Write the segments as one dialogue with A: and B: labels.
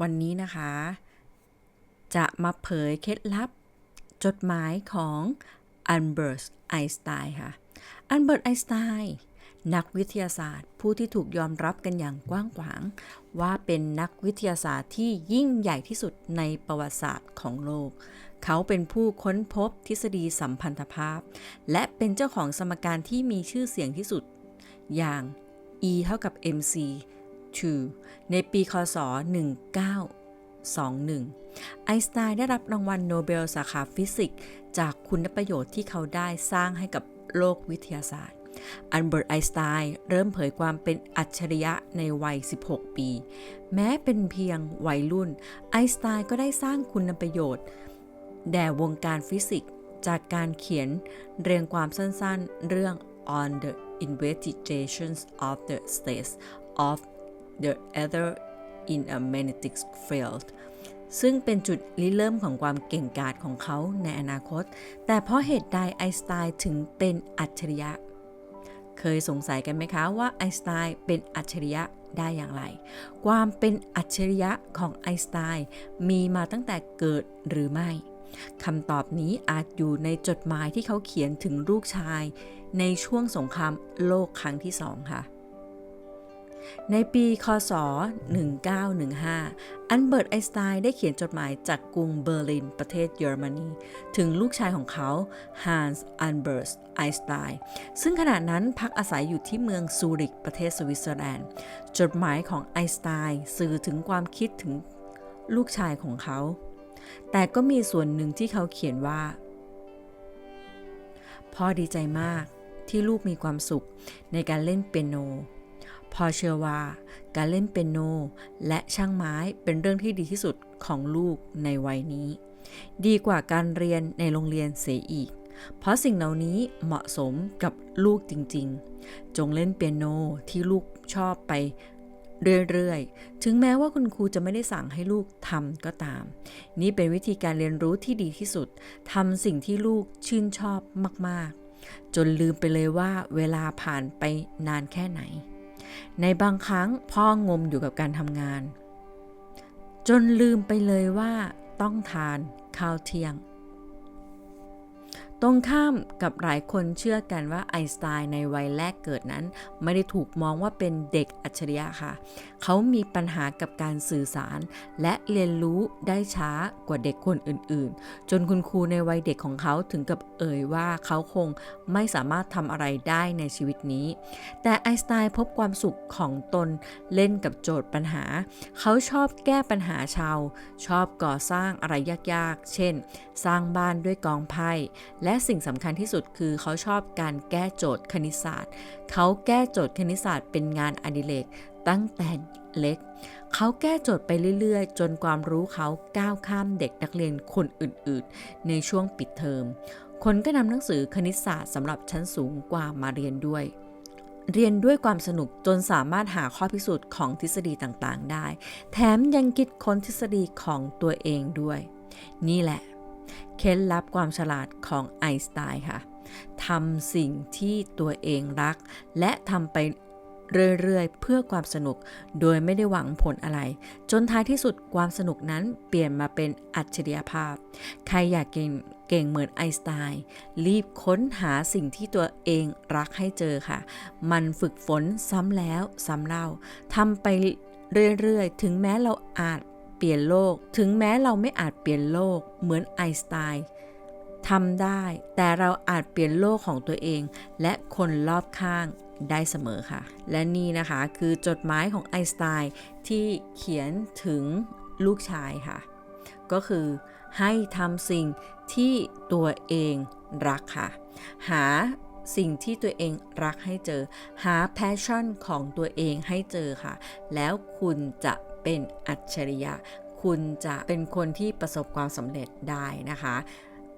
A: วันนี้นะคะ จะมาเผยเคล็ดลับจดหมายของอันเบิร์ตไอน์สไตน์ค่ะ อันเบิร์ตไอน์สไตน์นักวิทยาศาสตร์ ผู้ที่ถูกยอมรับกันอย่างกว้างขวาง ว่าเป็นนักวิทยาศาสตร์ที่ยิ่งใหญ่ที่สุดในประวัติศาสตร์ของโลก เขาเป็นผู้ค้นพบทฤษฎีสัมพันธภาพ และเป็นเจ้าของสมการที่มีชื่อเสียงที่สุด อย่าง E เท่ากับ mc 2 ในปีคศ 1921 ไอน์สไตน์ได้รับรางวัลโนเบลสาขาฟิสิกส์จากคุณประโยชน์ที่เขาได้สร้างให้กับโลกวิทยาศาสตร์ อันเบิร์ตไอน์สไตน์เริ่มเผยความเป็นอัจฉริยะในวัย 16 ปี แม้เป็นเพียงวัยรุ่น ไอน์สไตน์ก็ได้สร้างคุณประโยชน์ แด่วงการฟิสิกส์จากการเขียนเรียงความสั้นๆ เรื่อง on the investigations of the states of the ether in a magnetic field ซึ่งเป็นจุดริเริ่มของความเก่งกาจของเขาในอนาคต แต่เพราะเหตุใดไอน์สไตน์ถึงเป็นอัจฉริยะ เคยสงสัยกันไหมคะว่าไอน์สไตน์เป็นอัจฉริยะได้อย่างไร ความเป็นอัจฉริยะของไอน์สไตน์มีมาตั้งแต่เกิดหรือไม่คำตอบนี้อาจอยู่ในจดหมายที่เขาเขียนถึงลูกชาย ในช่วงสงครามโลกครั้งที่สองค่ะ ในปีคศ 1915 อันเบิร์ตไอน์สไตน์ได้เขียนจดหมายจากกรุงเบอร์ลินประเทศเยอรมนี ถึงลูกชายของเขาฮันส์อันเบิร์ตไอน์สไตน์ซึ่งขณะนั้นพักอาศัยอยู่ที่เมืองซูริกประเทศสวิตเซอร์แลนด์ จดหมายของไอน์สไตน์สื่อถึงความคิดถึงลูกชายของเขา แต่ก็มีส่วนหนึ่งที่เขาเขียนว่า พ่อดีใจมากที่ลูกมีความสุขในการเล่นเปียโน พอเชื่อว่าการเล่นเปียโนและช่างไม้เป็นเรื่องที่ดีที่สุดของลูกในวัยนี้ ดีกว่าการเรียนในโรงเรียนเสียอีก เพราะสิ่งเหล่านี้เหมาะสมกับลูกจริงๆ จงเล่นเปียโนที่ลูกชอบไปเรื่อยๆ ถึงแม้ว่าคุณครูจะไม่ได้สั่งให้ลูกทำก็ตาม นี่เป็นวิธีการเรียนรู้ที่ดีที่สุดทำสิ่งที่ลูกชื่นชอบมากๆ จนลืมไปเลยว่าเวลาผ่านไปนานแค่ไหน ในบางครั้งพ่องมอยู่กับการทำงาน จนลืมไปเลยว่าต้องทานข้าวเที่ยง ตรงข้ามกับหลายคนเชื่อกันว่าไอน์สไตน์ในวัยแรกเกิดนั้น ไม่ได้ถูกมองว่าเป็นเด็กอัจฉริยะค่ะ เขามีปัญหากับการสื่อสาร และเรียนรู้ได้ช้ากว่าเด็กคนอื่นๆ จนคุณครูในวัยเด็กของเขาถึงกับเอ่ยว่าเขาคงไม่สามารถทำอะไรได้ในชีวิตนี้ แต่ไอน์สไตน์พบความสุขของตนเล่นกับโจทย์ปัญหา เขาชอบแก้ปัญหาชาว ชอบก่อสร้างอะไรยากๆ เช่น สร้างบ้านด้วยกองไพ่และสิ่งสำคัญที่สุดคือเขาชอบการแก้โจทย์คณิตศาสตร์ เขาแก้โจทย์คณิตศาสตร์เป็นงานอดิเรกตั้งแต่เล็ก เขาแก้โจทย์ไปเรื่อยๆ จนความรู้เขาก้าวข้ามเด็กนักเรียนคนอื่นๆ ในช่วงปิดเทอม คนก็นำหนังสือคณิตศาสตร์สำหรับชั้นสูงกว่ามาเรียนด้วยเรียนด้วยความสนุกจนสามารถหาข้อพิสูจน์ของทฤษฎีต่างๆ ได้ แถมยังคิดค้นทฤษฎีของตัวเองด้วย นี่แหละ เคล็ดลับความฉลาดของไอน์สไตน์ค่ะทำสิ่งที่ตัวเองรัก และทำไปเรื่อยๆ เพื่อความสนุกโดยไม่ได้หวังผลอะไร จนท้ายที่สุดความสนุกนั้นเปลี่ยนมาเป็นอัจฉริยภาพ ใครอยากเก่งเก่งเหมือนไอน์สไตน์รีบค้นหาสิ่งที่ตัวเองรักให้เจอค่ะ มันฝึกฝนซ้ำแล้วซ้ำเล่าทำไปเรื่อยๆ ถึงแม้เราอาจ เปลี่ยนโลก ถึงแม้เราไม่อาจเปลี่ยนโลกเหมือนไอน์สไตน์ทำได้ แต่เราอาจเปลี่ยนโลกของตัวเอง และคนรอบข้างได้เสมอค่ะ และนี่นะคะคือจดหมายของไอน์สไตน์ที่เขียนถึงลูกชายค่ะ ก็คือให้ทำสิ่งที่ตัวเองรักค่ะ หาสิ่งที่ตัวเองรักให้เจอ หาแพชชั่นของตัวเองให้เจอค่ะ แล้วคุณจะ เป็นอัจฉริยะ คุณจะเป็นคนที่ประสบความสำเร็จได้นะคะ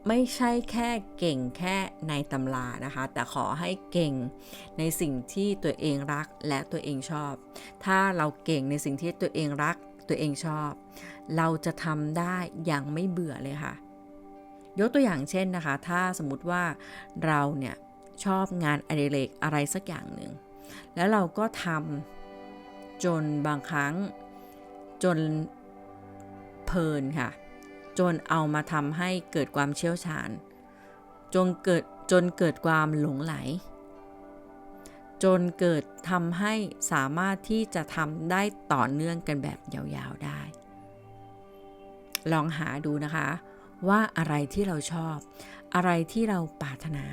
A: ไม่ใช่แค่เก่งแค่ในตำรานะคะ แต่ขอให้เก่งในสิ่งที่ตัวเองรักและตัวเองชอบ ถ้าเราเก่งในสิ่งที่ตัวเองรักตัวเองชอบ เราจะทำได้อย่างไม่เบื่อเลยค่ะ ยกตัวอย่างเช่นนะคะ ถ้าสมมติว่าเราเนี่ยชอบงานอดิเรกอะไรสักอย่างหนึ่ง แล้วเราก็ทำจนบางครั้ง จนเพลินค่ะ จนเอามาทำให้เกิดความเชี่ยวชาญ จนเกิดจนเกิดความหลงไหล จนเกิดทำให้สามารถที่จะทำได้ต่อเนื่องกันแบบยาวๆได้ ลองหาดูนะคะ ว่าอะไรที่เราชอบ อะไรที่เราปรารถนา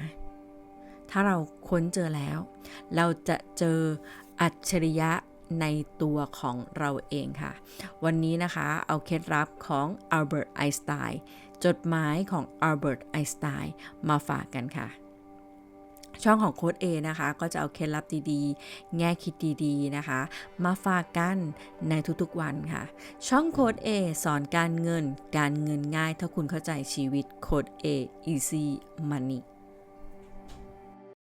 A: ถ้าเราค้นเจอแล้ว เราจะเจออัจฉริยะ ในตัวของเราเองค่ะ วันนี้นะคะเอาเคล็ดลับของอัลเบิร์ตไอน์สไตน์จดหมายของอัลเบิร์ตไอน์สไตน์มาฝากกันค่ะช่องของโค้ด A นะคะ ก็จะเอาเคล็ดลับดีๆ แง่คิดดีๆนะคะ มาฝากกันในทุกๆวันค่ะ ช่องโค้ด A สอนการเงิน การเงินง่ายถ้าคุณเข้าใจชีวิตโค้ด A easy money